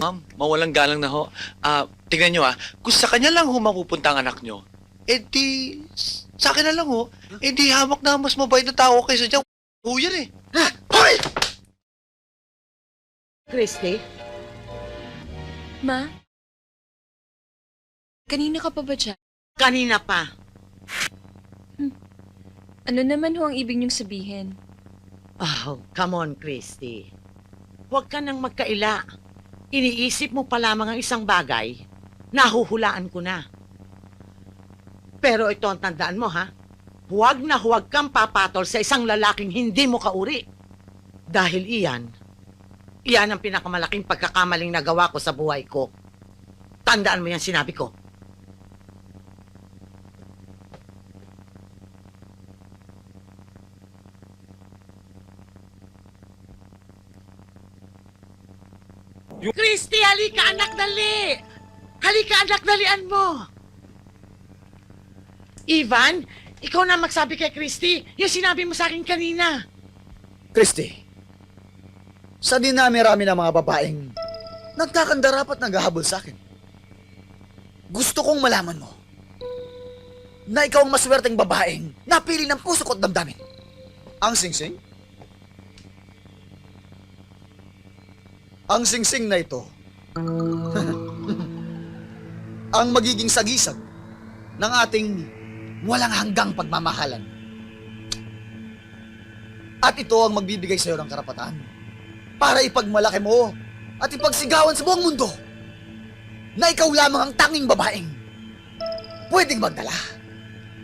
Ma'am, mawalang galang na ho. Ah, tingnan nyo ah, kung sa kanya lang ho mapupunta ang anak nyo, eh di, sa akin na lang ho, eh di hamak na mas mabait na tao kaysa dyan. Ho yan eh. Hoy! Christy? Ma? Kanina ka pa ba dyan? Kanina pa. Ano naman ho ang ibig niyong sabihin? Oh, come on, Christy. Huwag ka nang magkaila. Iniisip mo pa lamang ang isang bagay, nahuhulaan ko na. Pero ito ang tandaan mo, ha? Huwag na huwag kang papatol sa isang lalaking hindi mo kauri. Dahil iyan, iyan ang pinakamalaking pagkakamaling nagawa ko sa buhay ko. Tandaan mo yan sinabi ko. Christy, halika anak, dali! Halika anak, dalian mo! Ivan, ikaw na magsabi kay Christy yung sinabi mo sa akin kanina. Christy, sa dinami-rami ng mga babaeng nagkakandara at naghahabol sa akin. Gusto kong malaman mo na ikaw ang maswerteng babaeng napili ng puso ko at damdamin. Ang singsing? Ang singsing na ito ang magiging sagisag ng ating walang hanggang pagmamahalan. At ito ang magbibigay sa'yo ng karapatan para ipagmalaki mo at ipagsigawan sa buong mundo na ikaw lamang ang tanging babaeng pwedeng magdala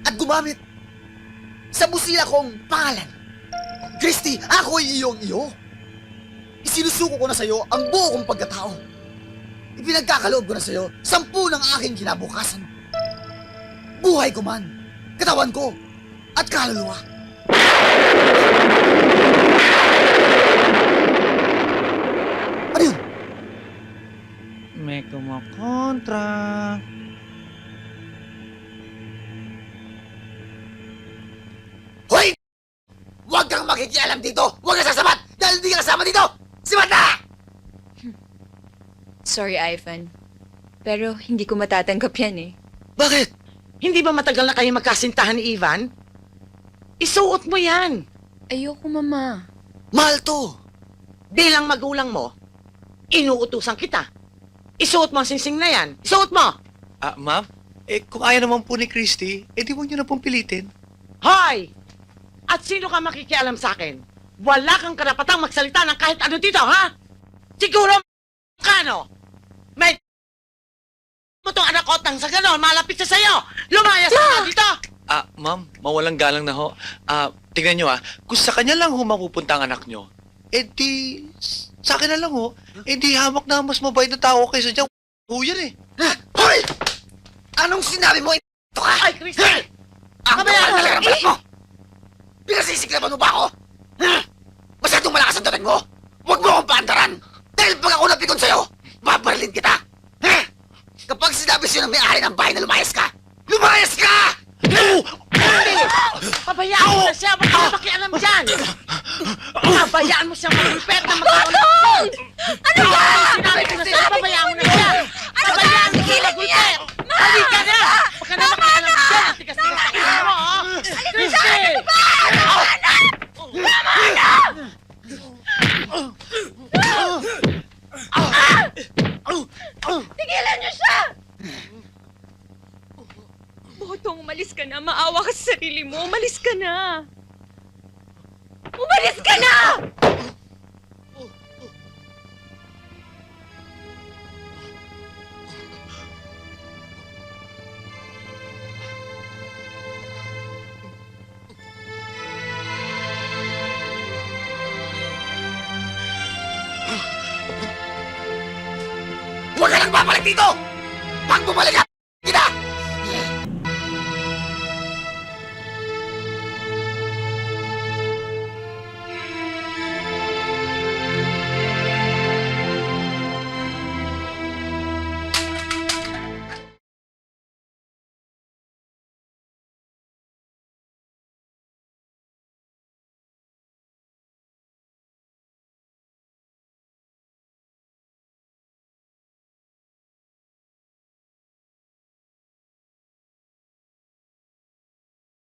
at gumamit sa busila kong pangalan. Christy, ako ay iyong iyo. Isinusuko ko na sa'yo ang buo kong pagkatao. Ipinagkakaloob ko na sa'yo sampu ng aking kinabukasan. Buhay ko man, katawan ko, at kaluluwa. Ano yun? May kumakontra. Hoy! Huwag kang makikialam dito! Huwag ka sasabat! Dahil hindi ka kasama dito! Sibat na! Sorry, Ivan. Pero hindi ko matatanggap yan eh. Bakit? Hindi ba matagal na kayo magkasintahan ni Ivan? Isuot mo yan. Ayoko, Mama. Mahal to! Bilang magulang mo, inuutusan kita. Isuot mo ang singsing na yan. Isuot mo! Ah, ma'am, eh kung ayaw naman po ni Christy, eh di huwag nyo na pong pilitin. Hoy! At sino ka makikialam sa akin? Wala kang karapatang magsalita ng kahit ano dito, ha? Siguro, kano? May mo tong anak otang sa ganon, malapit sa sayo. Lumayas ka nga dito! Ah, ma'am, mawalang galang na ho. Ah, tingnan nyo ah, kung sa kanya lang ho mapupunta ang anak nyo, eh di, s- sa akin na lang ho, eh di hamak na mas mabait na tao kaysa dyan. Ho yan eh. Ha? Hoy! Anong sinabi mo? Ito ka? Ay, Christy! Ang Kabayan kapal ng balat mo! Pinasisiklaban mo ba ako? Ha? Masyadong malakas ang dating mo! Huwag mo akong paandaran! Dahil pag ako napikon sa'yo, babarilin kita! Ha? Kapag sinabi sa'yo ng may-ari ng bahay na lumayas ka, lumayas ka! Pabayaan mo na siya! Ba't ka makialam dyan? Pabayaan mo siya mag-prepare na magkakaroon! Ano ba? Sinabi ko na sa'yo, pabayaan mo na siya! Pabayaan mo siya mag-prepare! Halika na! Huwag ka na makialam dyan! Ang tigas-tigas sa kanya mo, oh! Christy! Tigilan niyo siya! Botong, umalis ka na. Maawa ka sa sarili mo. Umalis ka na. Umalis ka na! Huwag ka nang babalik dito! Pag bumalik ka,